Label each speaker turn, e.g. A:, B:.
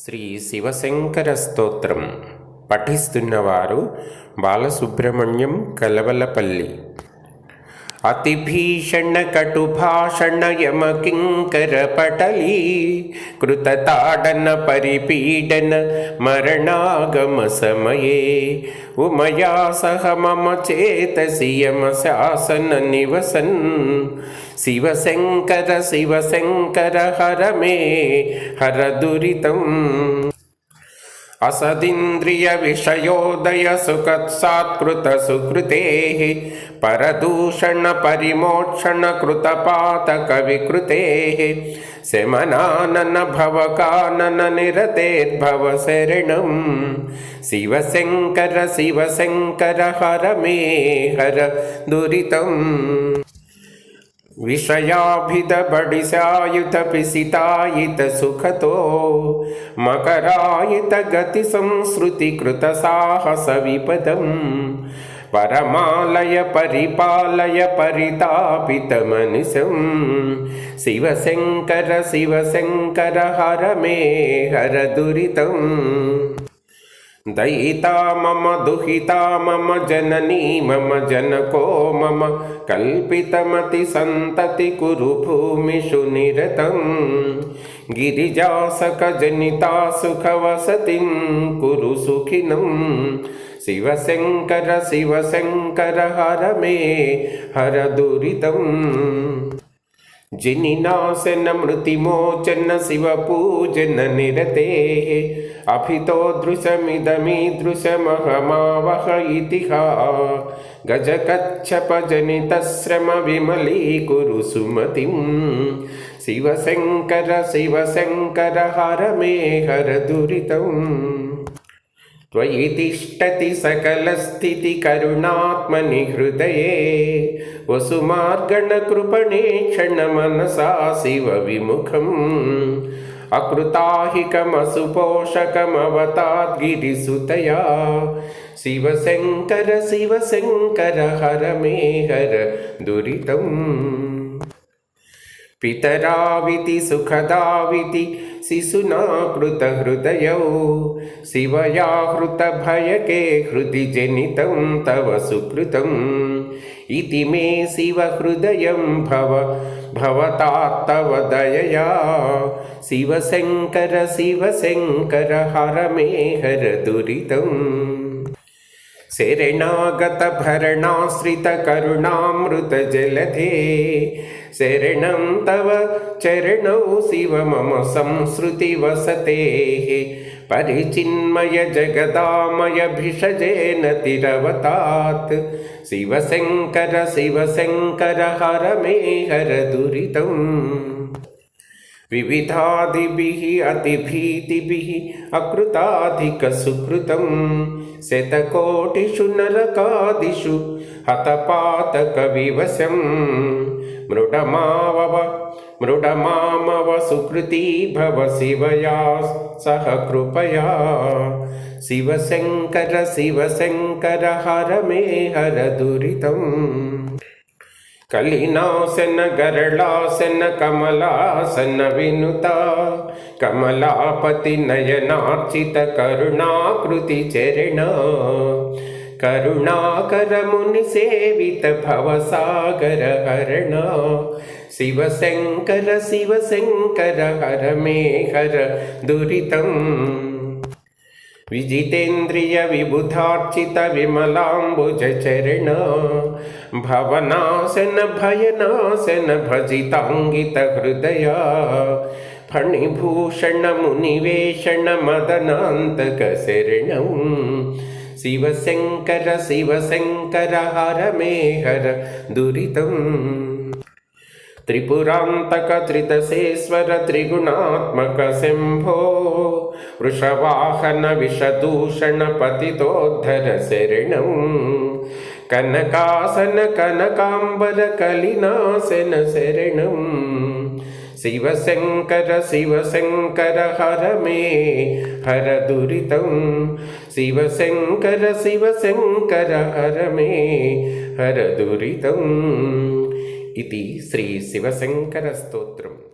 A: శ్రీ శివశంకర స్తోత్రం. పఠిస్తున్నవారు బాలసుబ్రహ్మణ్యం కలవలపల్లి. अतिभीषणकटुभाषणयमकिङ्करपटली कृतताडन मरणागमसमये उमया सह मम चेतसि यमशासननिवसन् शिवशङ्कर शिवशङ्कर हर मे हर दुरितम् असदिन्द्रियविषयोदयसुखत्सात्कृतसुकृतेः परदूषणपरिमोक्षणकृतपातकविकृतेः शमनाननभवकानननिरतेर्भवशरणं शिवशङ्कर शिवशङ्कर हर मे हर दुरितम् విషయాభిత బడిసాయుత పిసితాయిత సుఖతో మకరాయిత గతి సంస్కృతి కృత సాహస విపదం పరమాలయ పరిపాలయ పరితాపితమనిశం శివశంకర శివశంకర హర మే హర దురితం దయితా మమ దుహితా మమ జననీ మమ జనకో మమ కల్పితమతి సంతతి కురు భూమిషు నిరతం గిరిజాసక జనితా సుఖవసతిం కురు సుఖినం శివశంకర శివశంకర హర మే హర దురితం जिनिनाशन मृतिमोचन शिवपूजननिरतेः अभितो दृशमिदमीदृशमहमावह इतिहा गजकच्छपजनितश्रमविमलीकुरु सुमतिं शिवशङ्कर शिवशङ्कर हर मे हर दुरितम् त्वयि तिष्ठति सकलस्थितिकरुणात्मनि हृदये वसुमार्गणकृपणे क्षणमनसा शिवविमुखम् अकृताहिकमसुपोषकमवताद्गिरिसुतया शिवशङ्कर शिवशङ्कर हर मे हर दुरितम् पितराविति सुखदाविति शिशुना कृतहृदयौ शिवया हृतभयके हृदि जनितं तव सुकृतम्। इति मे शिवहृदयं भव भवतात्तव दयया। शिवशङ्कर शिवशङ्कर हर मे हर दुरितम् शरणागतभरणाश्रितकरुणामृतजलधे शरणं तव चरणौ शिव मम संसृतिवसतेः। परिचिन्मय तिरवतात्। शिवशङ्कर शिवशङ्कर हर मे हर दुरितम् विविधादिभिः अतिभीतिभिः अकृताधिकसुकृतं शतकोटिषु नरकादिषु हतपातकविवशं। मृडमावव मृडमामव सुकृती भव शिवया सह कृपया। शिवशङ्कर शिवशङ्कर हर मे हर दुरितम् ಕಲಿನಾಸನ ಗರಳಾಸನ ಕಮಲಾಸನ ವಿನುತ ಕಮಲಾಪತಿ ನಯನಾರ್ಚಿತ ಕರುಣಾಕೃತಿ ಚರಣ ಕರುಣಾಕರ ಮುನಿ ಸೇವಿತ ಭವಸಾಗರ ಹರಣ ಶಿವಶಂಕರ ಶಿವಶಂಕರ ಹರ ಮೇ ಹರ ದುರಿತಂ विजितेन्द्रियविबुधार्चितविमलाम्बुजचरण। भवनाशन भयनाशन भजिताङ्गितहृदया। फणिभूषणमुनिवेषणमदनान्तकशरणं शिवशङ्कर शिवशङ्कर हर मे हर दुरितम्। त्रिपुरान्तकत्रितसेश्वर त्रिगुणात्मक शम्भो। वृषवाहन विषदूषणपतितोद्धर शरणं कनकासन कनकाम्बरकलिनासन शरणं शिवशङ्कर शिवशङ्कर हर मे हर दुरितं शिवशङ्कर शिवशङ्कर हर मे हर दुरितम् इति श्रीशिवशङ्करस्तोत्रम्